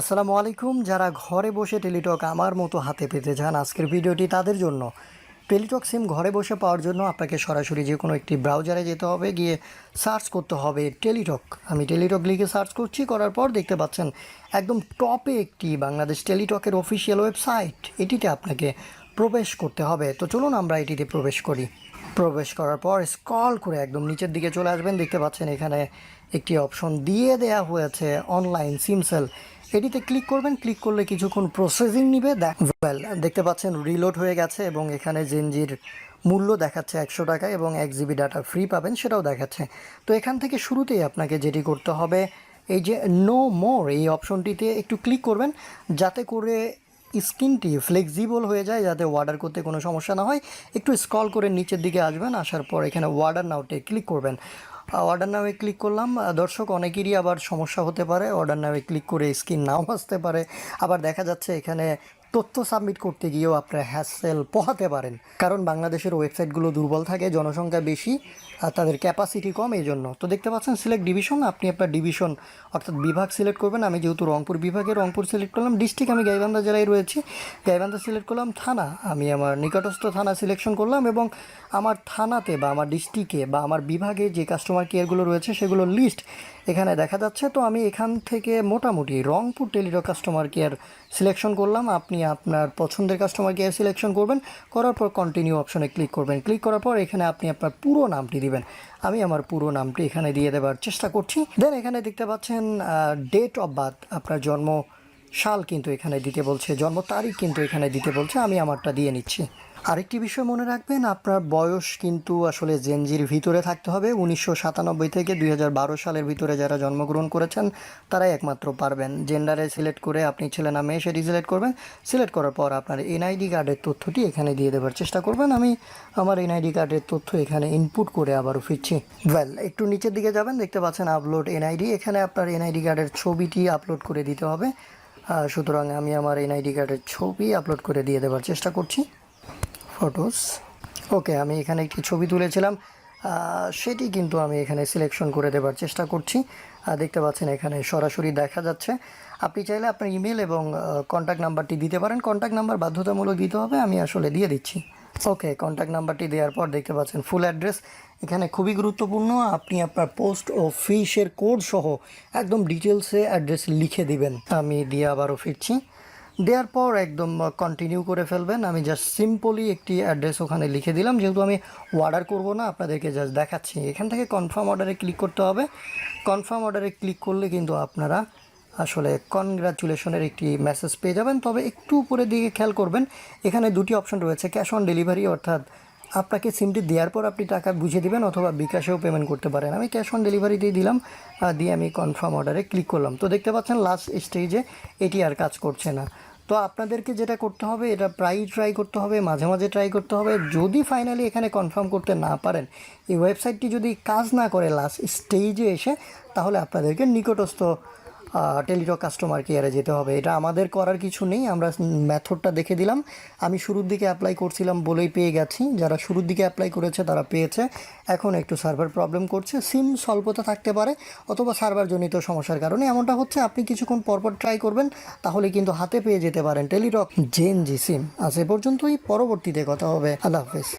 আসসালামু আলাইকুম। যারা ঘরে বসে টেলিটক আমার মতো হাতে পেতে চান আজকের ভিডিওটি তাদের জন্য। টেলিটক সিম ঘরে বসে পাওয়ার জন্য আপনাকে সরাসরি যে কোনো একটি ব্রাউজারে যেতে হবে, গিয়ে সার্চ করতে হবে টেলিটক। আমি টেলিটক লিখে সার্চ করছি, করার পর দেখতে পাচ্ছেন একদম টপে একটি বাংলাদেশ টেলিটকের অফিসিয়াল ওয়েবসাইট। এটিতে আপনাকে প্রবেশ করতে হবে। তো চলুন আমরা এটিতে প্রবেশ করি। প্রবেশ করার পর স্ক্রল করে একদম নিচের দিকে চলে আসবেন। দেখতে পাচ্ছেন এখানে একটি অপশন দিয়ে দেয়া হয়েছে অনলাইন সিমসেল এটিতে ক্লিক করবেন, ক্লিক করলে কিছুক্ষণ প্রসেসিং নিবে ওয়েল দেখতে পাচ্ছেন রিলোড হয়ে গেছে এবং এখানে জেনজির মূল্য দেখাচ্ছে একশো টাকা এবং এক জিবি ডাটা ফ্রি পাবেন সেটাও দেখাচ্ছে। তো এখান থেকে শুরুতেই আপনাকে যেটি করতে হবে, এই যে নো মোর, এই অপশনটিতে একটু ক্লিক করবেন, যাতে করে স্ক্রিনটি ফ্লেক্সিবল হয়ে যায় যাতে ওয়ার্ডার করতে কোনো সমস্যা না হয়। একটু স্ক্রল করে নিচের দিকে আসবেন, আসার পর এখানে ওয়ার্ডার নাওতে ক্লিক করবেন। অর্ডার নামে ক্লিক করলাম। দর্শক, অনেকেরই আবার সমস্যা হতে পারে। অর্ডার নামে ক্লিক করে স্ক্রিন নাও আসতে পারে। আবার দেখা যাচ্ছে এখানে তথ্য সাবমিট করতে গিয়েও আপনারা হ্যাসেল পোহাতে পারেন। কারণ বাংলাদেশের ওয়েবসাইটগুলো দুর্বল থাকে, জনসংখ্যা বেশি, আর তাদের ক্যাপাসিটি কম এই জন্য তো দেখতে পাচ্ছেন সিলেক্ট ডিভিশন আপনি আপনার ডিভিশন অর্থাৎ বিভাগ সিলেক্ট করবেন। আমি যেহেতু রংপুর বিভাগে, রংপুর সিলেক্ট করলাম ডিস্ট্রিক্ট আমি গাইবান্ধা জেলায় রয়েছি। গাইবান্ধা সিলেক্ট করলাম থানা। আমি আমার নিকটস্থ থানা সিলেকশন করলাম এবং আমার থানাতে বা আমার ডিস্ট্রিক্টে বা আমার বিভাগে যে কাস্টমার কেয়ারগুলো রয়েছে, সেগুলোর লিস্ট এখানে দেখা যাচ্ছে, তো আমি এখান থেকে মোটামুটি রংপুর টেলিডো কাস্টমার কেয়ার সিলেকশন করলাম। আপনি আপনার পছন্দের কাস্টমার কেয়ার সিলেকশন করবেন, করার পর কন্টিনিউ অপশনে ক্লিক করবেন। ক্লিক করার পর এখানে আপনি আপনার পুরো নামটি দিবেন। আমি আমার পুরো নামটি এখানে দিয়ে দেওয়ার চেষ্টা করছি। দেন এখানে দেখতে পাচ্ছেন ডেট অফ বার্থ আপনার জন্ম সাল কিন্তু এখানে দিতে বলছে, জন্ম তারিখ কিন্তু এখানে দিতে বলছে, আমি আমারটা দিয়ে নিচ্ছি। আরেকটি বিষয় মনে রাখবেন, আপনার বয়স কিন্তু আসলে জেনজির ভিতরে থাকতে হবে। উনিশশো সাতানব্বই থেকে দুই হাজার বারো সালের ভিতরে যারা জন্মগ্রহণ করেছেন, তারাই একমাত্র পারবেন। জেন্ডারে সিলেক্ট করে আপনি ছেলে না মেয়ে, সেটি সিলেক্ট করবেন। সিলেক্ট করার পর আপনার এনআইডি কার্ডের তথ্যটি এখানে দিয়ে দেওয়ার চেষ্টা করবেন। আমি আমার এনআইডি কার্ডের তথ্য এখানে ইনপুট করে আবারও ফিরছি। ওয়েল একটু নিচের দিকে যাবেন, দেখতে পাচ্ছেন আপলোড এনআইডি। এখানে আপনার এনআইডি কার্ডের ছবিটি আপলোড করে দিতে হবে। সুতরাং আমি আমার এনআইডি কার্ডের ছবি আপলোড করে দিয়ে দেওয়ার চেষ্টা করছি। ফটোস ওকে আমি এখানে একটি ছবি তুলেছিলাম। সেটি কিন্তু আমি এখানে সিলেকশন করে দেবার চেষ্টা করছি। দেখতে পাচ্ছেন এখানে সরাসরি দেখা যাচ্ছে। আপনি চাইলে আপনার ইমেল এবং কন্ট্যাক্ট নাম্বারটি দিতে পারেন। কন্ট্যাক্ট নাম্বার বাধ্যতামূলক দিতে হবে, আমি আসলে দিয়ে দিচ্ছি। ওকে কন্ট্যাক্ট নাম্বারটি দেওয়ার পর দেখতে পাচ্ছেন ফুল অ্যাড্রেস এখানে খুবই গুরুত্বপূর্ণ, আপনি আপনার পোস্ট ও ফিশের কোড সহ একদম ডিটেলসে অ্যাড্রেস লিখে দিবেন। আমি দিয়ে আবারও ফিরছি। দেওয়ার পর একদম কন্টিনিউ করে ফেলবেন। আমি জাস্ট সিম্পলি একটি অ্যাড্রেস ওখানে লিখে দিলাম। যেহেতু আমি অর্ডার করব না, আপনাদেরকে জাস্ট দেখাচ্ছি। এখান থেকে কনফার্ম অর্ডারে ক্লিক করতে হবে। কনফার্ম অর্ডারে ক্লিক করলে কিন্তু আপনারা আসলে কনগ্রাচুলেশনের একটি মেসেজ পেয়ে যাবেন। তবে একটু উপরের দিকে খেয়াল করবেন, এখানে দুটি অপশন রয়েছে ক্যাশ অন ডেলিভারি অর্থাৎ আপনাকে সিমটি দেওয়ার পর আপনি টাকা বুঝিয়ে দেবেন অথবা বিকাশেও পেমেন্ট করতে পারেন। আমি ক্যাশ অন ডেলিভারি দিয়ে দিলাম দিয়ে আমি কনফার্ম অর্ডারে ক্লিক করলাম। তো দেখতে পাচ্ছেন লাস্ট স্টেজে এটি আর কাজ করছে না। তো আপনাদেরকে যেটা করতে হবে, এটা প্রায়ই ট্রাই করতে হবে, মাঝে মাঝে ট্রাই করতে হবে। যদি ফাইনালি এখানে কনফার্ম করতে না পারেন, এই ওয়েবসাইটটি যদি কাজ না করে লাস্ট স্টেজে এসে, তাহলে আপনাদেরকে নিকটস্থ টেলিটক কাস্টমার কেয়ারে যেতে হবে। এটা আমাদের করার কিছু নেই, আমরা মেথডটা দেখে দিলাম। আমি শুরুর দিকে অ্যাপ্লাই করছিলাম বলেই পেয়ে গেছি। যারা শুরুর দিকে অ্যাপ্লাই করেছে, তারা পেয়েছে। এখন একটু সার্ভার প্রবলেম করছে। সিম স্বল্পতা থাকতে পারে, অথবা সার্ভার জনিত সমস্যার কারণে। এমনটা হচ্ছে, আপনি কিছুক্ষণ পরপর ট্রাই করবেন, তাহলে কিন্তু হাতে পেয়ে যেতে পারেন টেলিটক জেন জি সিম আজ এ পর্যন্তই, পরবর্তীতে কথা হবে। আল্লাহ হাফেজ।